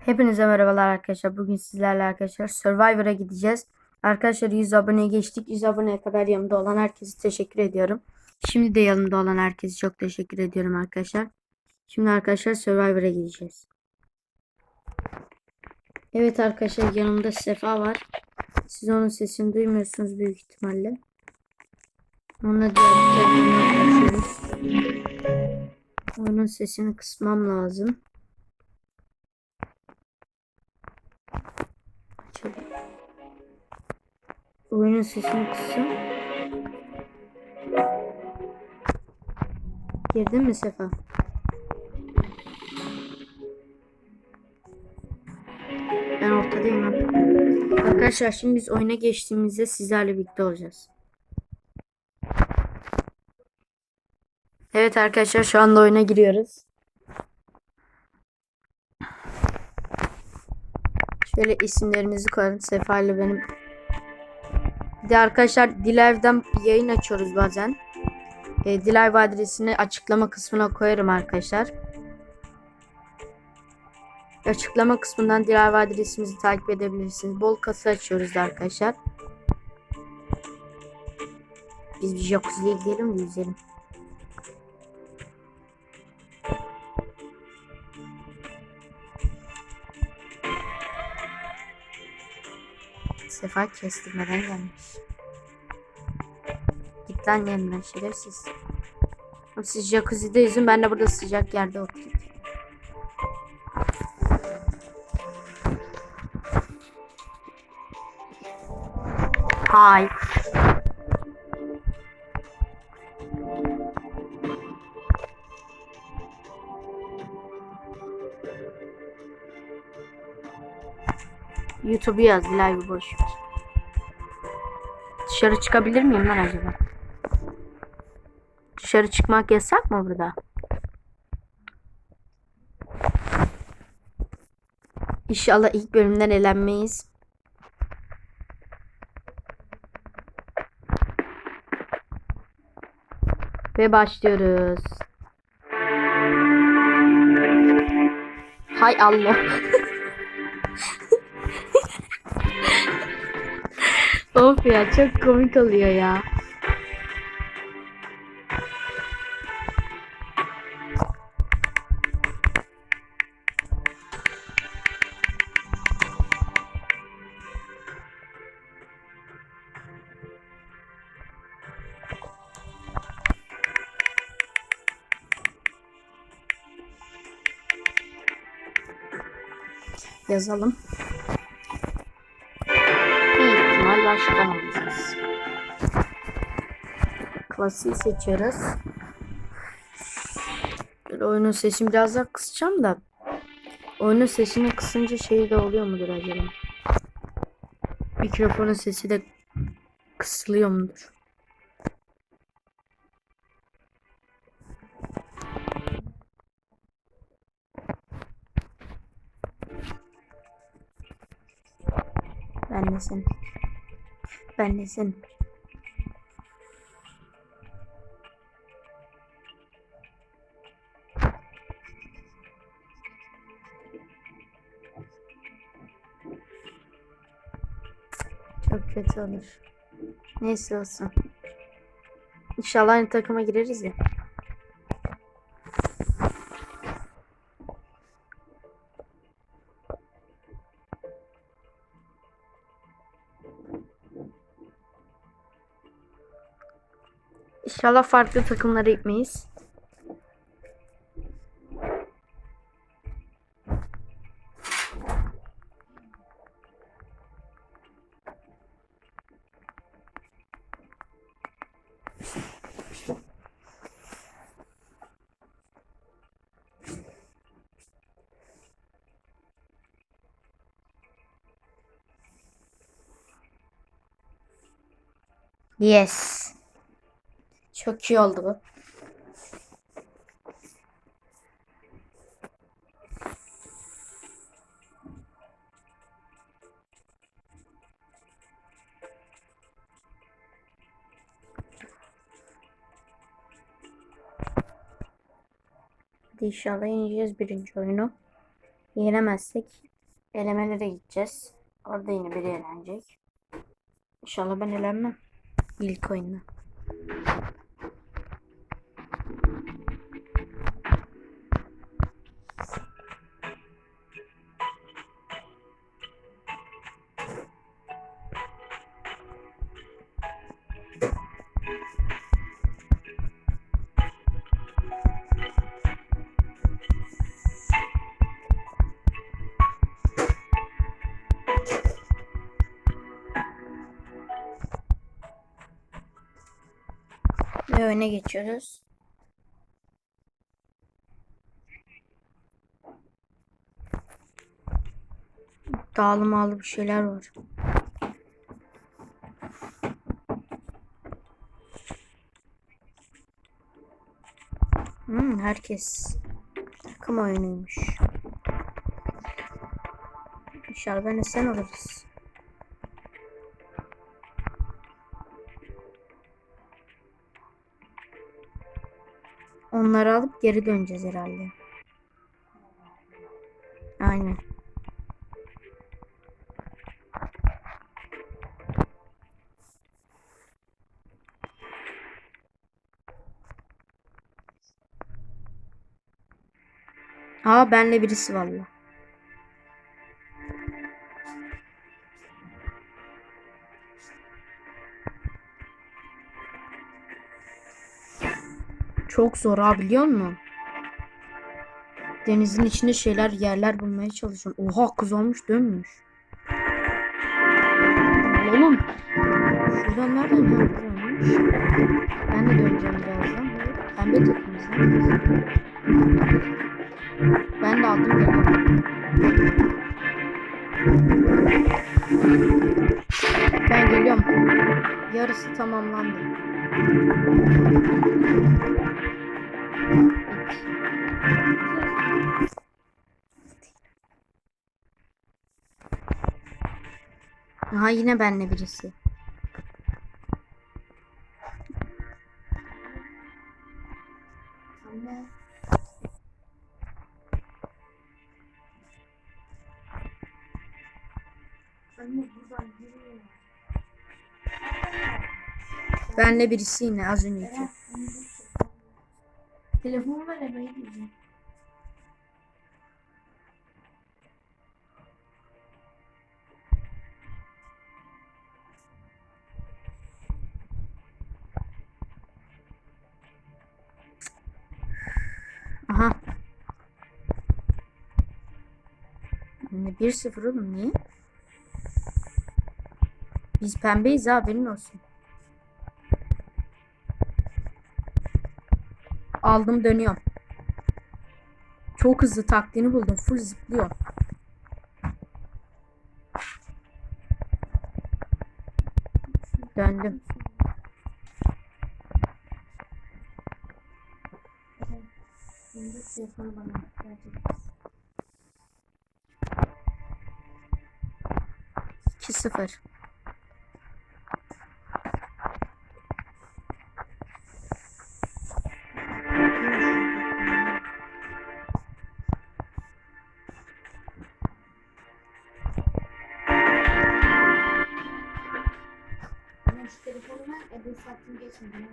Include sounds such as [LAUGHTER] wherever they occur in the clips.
Hepinize merhabalar arkadaşlar. Bugün sizlerle arkadaşlar Survivor'a gideceğiz. Arkadaşlar 100 aboneye geçtik. 100 aboneye kadar yanımda olan herkese teşekkür ediyorum. Şimdi de yanımda olan herkese çok teşekkür ediyorum arkadaşlar. Şimdi arkadaşlar Survivor'a gideceğiz. Evet arkadaşlar yanımda Sefa var. Siz onun sesini duymuyorsunuz büyük ihtimalle. Onunla diğer. Onun sesini kısmam lazım. Açalım. Oyunun sesini kısın. Girdin mi Sefa? Ben ortadayım abi. Arkadaşlar şimdi biz oyuna geçtiğimizde sizlerle birlikte olacağız. Evet arkadaşlar şu anda oyuna giriyoruz. Şöyle isimlerimizi koyalım. Sefa ile benim. Bir de arkadaşlar Dilev'den yayın açıyoruz bazen. E, Dilev adresini açıklama kısmına koyarım arkadaşlar. Açıklama kısmından Dilev adresimizi takip edebilirsiniz. Bol kasa açıyoruz da arkadaşlar. Biz bir jacuzziye gidelim de yüzelim. Sefa kestirmeden gelmiş. Git lan yanından şerefsiz. Siz jacuzzi'de yüzün ben de burada sıcak yerde oturayım. Hay. YouTube'u yaz live boş. Dışarı çıkabilir miyim lan acaba? Dışarı çıkmak yasak mı burada? İnşallah ilk bölümden elenmeyiz. Ve başlıyoruz. Hay Allah. [LAUGHS] Of ya çok komik oluyor ya. Yazalım. Başkan olacağız. Klasiği seçiyoruz. Böyle oyunun sesini biraz daha kısacağım da. Oyunun sesini kısınca şey de oluyor mudur acaba? Mikrofonun sesi de kısılıyor mudur? Ben de sen. Ben. Çok kötü olur. Neyse olsun. İnşallah aynı takıma gireriz ya. İnşallah farklı takımlara gitmeyiz. Yes. Çok iyi oldu bu. Hadi yeneceğiz birinci oyunu. Yenemezsek Elemelere gideceğiz. Orada yine biri eğlenecek. İnşallah ben elenmem. İlk oyunda. Ve öne geçiyoruz. Dağılmalı bir şeyler var. Hmm, herkes takım oyunuymuş. İnşallah ben de sen oluruz. Onları alıp geri döneceğiz herhalde. Aynen. Aa benle birisi valla. Çok zor ha biliyor musun? Denizin içinde şeyler yerler bulmaya çalışıyorum. Oha kız olmuş dönmüş. Oğlum. Şuradan nereden yapıyormuş? Ben de döneceğim birazdan. Pembe takımız. Ben de aldım geliyorum. Ben geliyorum. Yarısı tamamlandı. Aha yine benle birisi. Benle birisi yine az önceki. Telefon ver eve gideceğim. Aha. Ne 1-0 oğlum niye? Biz pembeyiz ha, haberin olsun. Aldım dönüyorum. Çok hızlı taktiğini buldum. Full zıplıyor. Döndüm. Şimdi telefonu bana verecek. 2-0. Ama şu telefonu ver eve sattım geçmedi.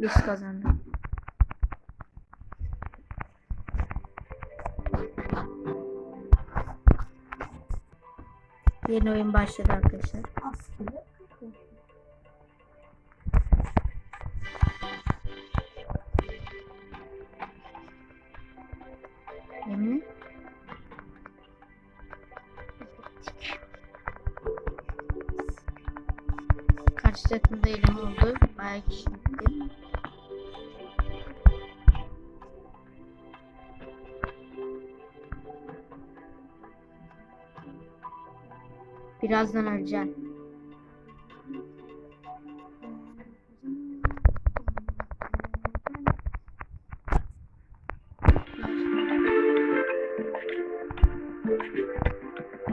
Biz kazandık. Yeni oyun başladı arkadaşlar. Askeri. Yemin. Karşı takımda elim oldu. Bayağı kişi Birazdan öleceğim.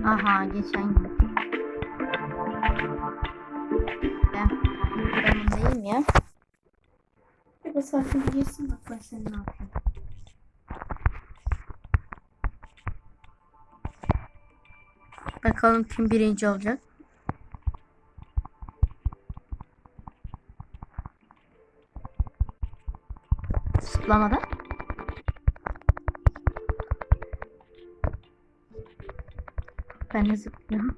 Aha geçen gün. Ben, bundayım ya. Ebe sakin geçsin bak ben senin ne yapayım. Bakalım kim birinci olacak. Zıplamada. Ben de zıplıyorum.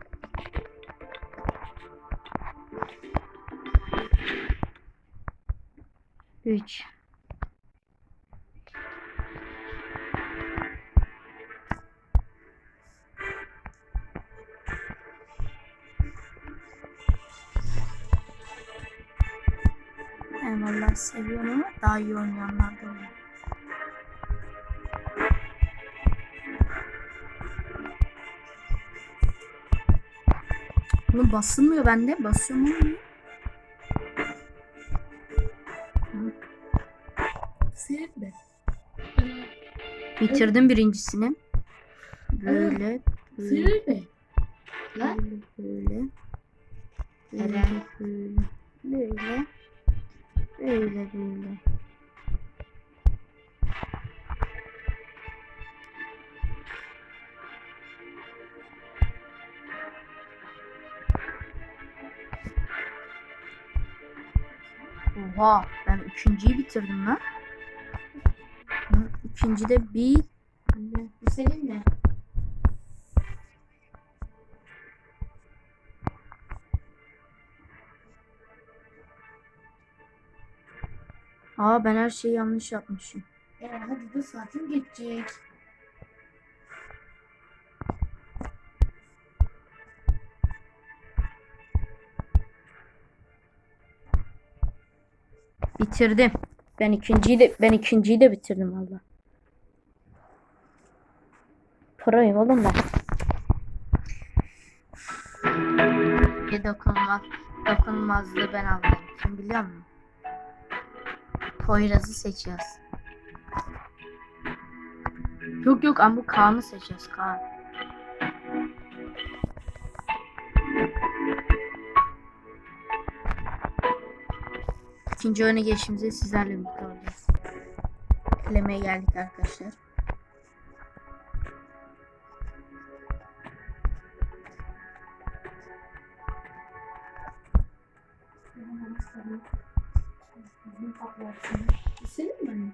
Üç. Seviyorum ama daha iyi oynayanlar da oluyor. Oğlum basılmıyor bende. Basıyor mu? Senin de. Bitirdim birincisini. Böyle. Lan. Böyle. Böyle. Böyle. Böyle. Böyle böyle. Oha ben üçüncüyü bitirdim lan. Hı, İkinci de bir Anne. Bu senin mi? Aa ben her şeyi yanlış yapmışım. E hadi de saatin geçecek. Bitirdim. Ben ikinciyi de ben ikinciyi de bitirdim valla. Proyum oğlum ben. Bir dokunmaz, dokunmazlığı ben aldım. Kim biliyor musun? Poyraz'ı seçiyoruz. Yok yok ama bu Kaan'ı seçiyoruz Kaan. İkinci oyuna geçtiğimizde sizlerle birlikte olacağız. Elemeye geldik arkadaşlar. Bu senin mi?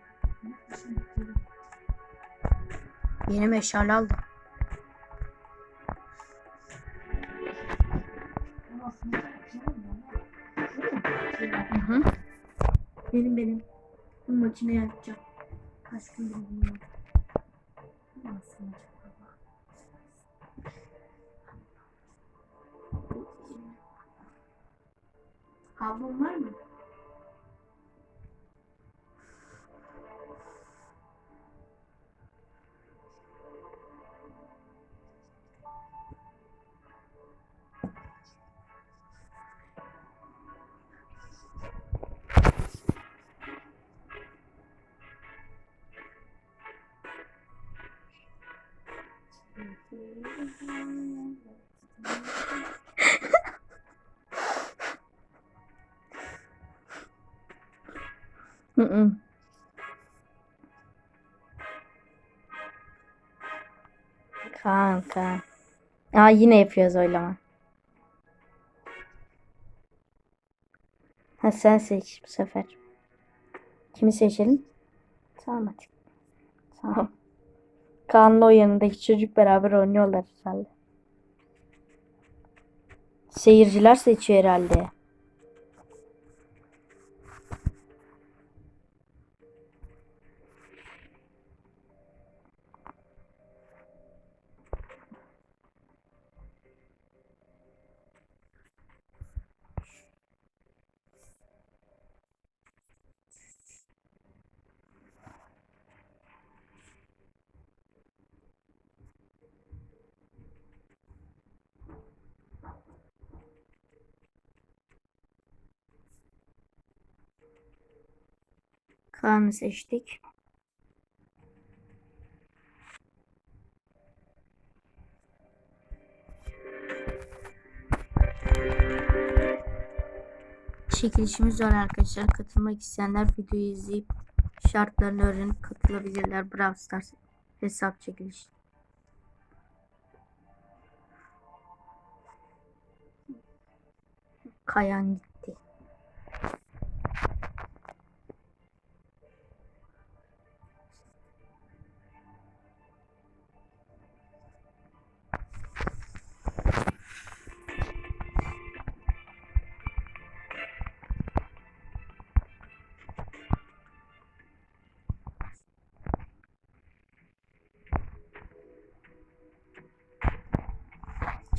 Yeni meşale aldım. Hı hı. Benim benim. Bu makineye yapacağım. Bilmiyorum. Nasıl acaba? Havlun var mı? Hı hı. Kaan. Aa yine yapıyoruz oylama. Ha sen seç bu sefer. Kimi seçelim? Tamam hadi. Tamam. Kaan'la o yanındaki çocuk beraber oynuyorlar herhalde. Seyirciler seçiyor herhalde. Kaan'ı seçtik. Çekilişimiz var arkadaşlar. Katılmak isteyenler videoyu izleyip şartlarını öğrenip katılabilirler. Brawl Stars hesap çekilişi. Kayan gitti.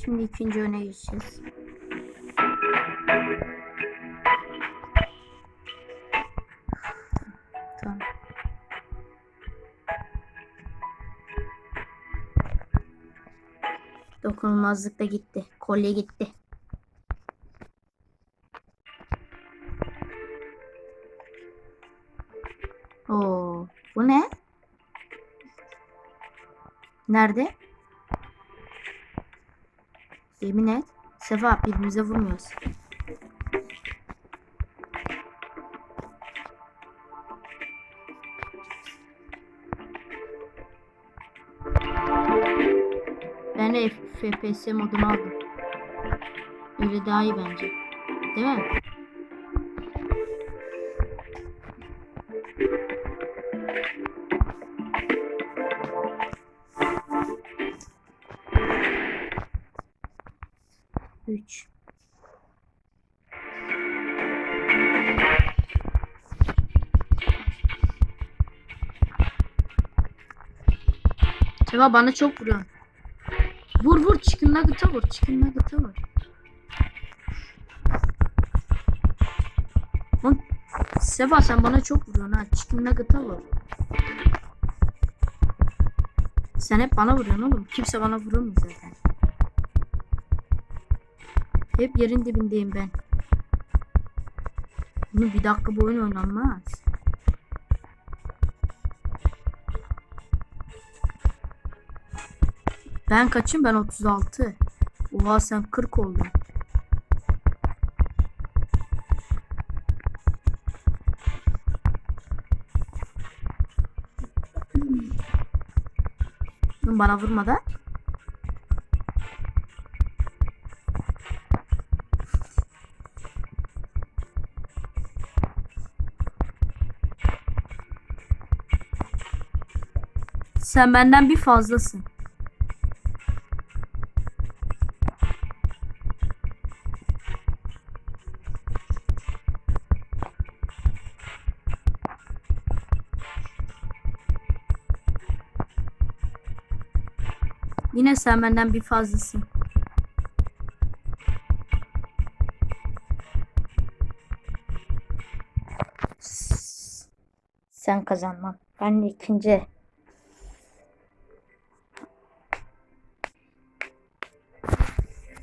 Şimdi ikinci öne geçeceğiz. Dokunulmazlık da gitti. Kolye gitti. Oo, bu ne? Nerede? Yemin et. Sefa birbirimize vurmuyoruz. Ben de FPS modunu aldım. Öyle daha iyi bence. Değil mi? Sefa bana çok vuruyor. Vur vur chicken nugget'a vur. Chicken nugget'a vur. Sefa sen bana çok vuruyorsun ha. Chicken nugget'a vur. Sen hep bana vuruyorsun oğlum. Kimse bana vuramıyor zaten. Hep yerin dibindeyim ben. Bunu bir dakika bu oyun oynanmaz. Ben kaçım? Ben 36. Oha sen 40 oldun. Bana vurmadan. Sen benden bir fazlasın. Yine sen benden bir fazlasın. Sen kazanman. Ben de ikinci.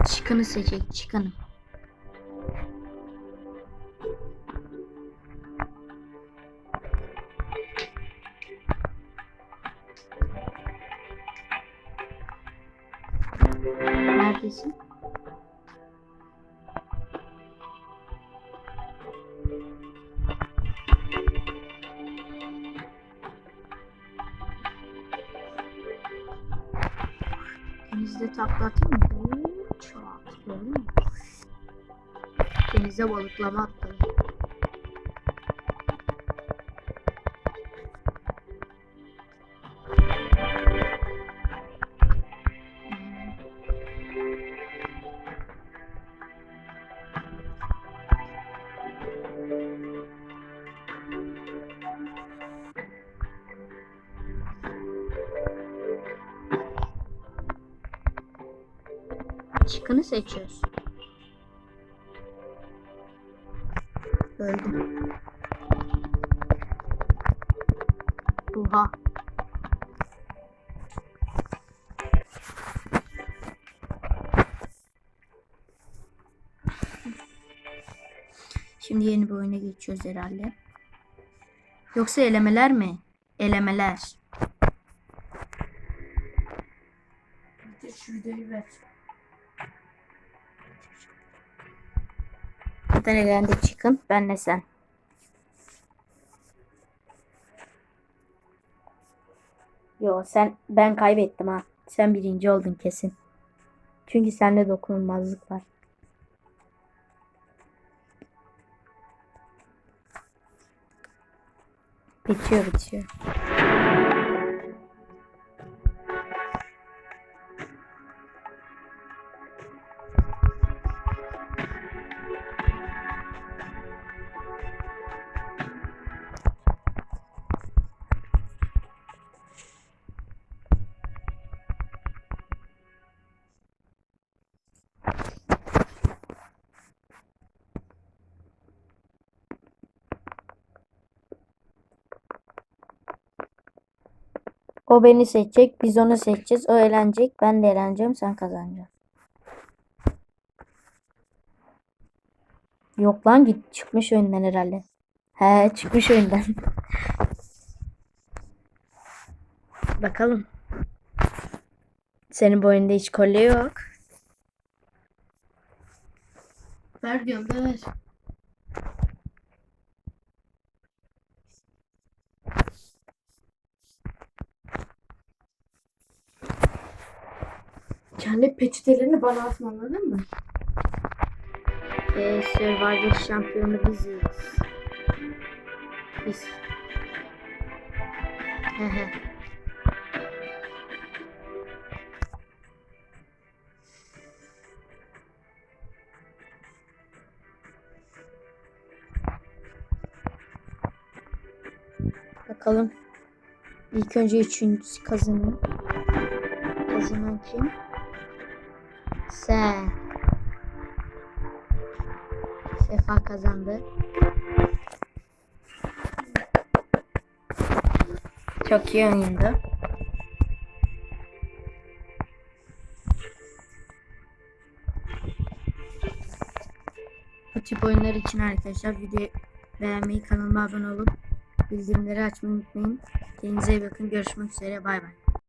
Çıkanı seçecek çıkanı. Denizde takla atayım. Gördün mü? Denize balıklama Çıkını seçiyoruz. Öldüm. Oha. Şimdi yeni bir oyuna geçiyoruz herhalde. Yoksa elemeler mi? Elemeler. Zaten elendi çıkın. Benle sen. Yo sen ben kaybettim ha. Sen birinci oldun kesin. Çünkü sende dokunulmazlık var. Bitiyor bitiyor. O beni seçecek, biz onu seçeceğiz. O eğlenecek, ben de eğleneceğim, sen kazanacaksın. Yok lan git çıkmış oyundan herhalde. He çıkmış oyundan. [LAUGHS] Bakalım. Senin bu oyunda hiç kolye yok. Ver diyorum da ver. Kendi peçetelerini bana atma anladın mı? Ee, Survivor şampiyonu biziz. Biz. Bakalım. İlk önce üçüncüsü kazanıyor. Kazanan kim? Sen. Sefa kazandı. Çok iyi oyundu. Bu tip oyunlar için arkadaşlar video beğenmeyi, kanalıma abone olup bildirimleri açmayı unutmayın. Kendinize iyi bakın. Görüşmek üzere. Bay bay.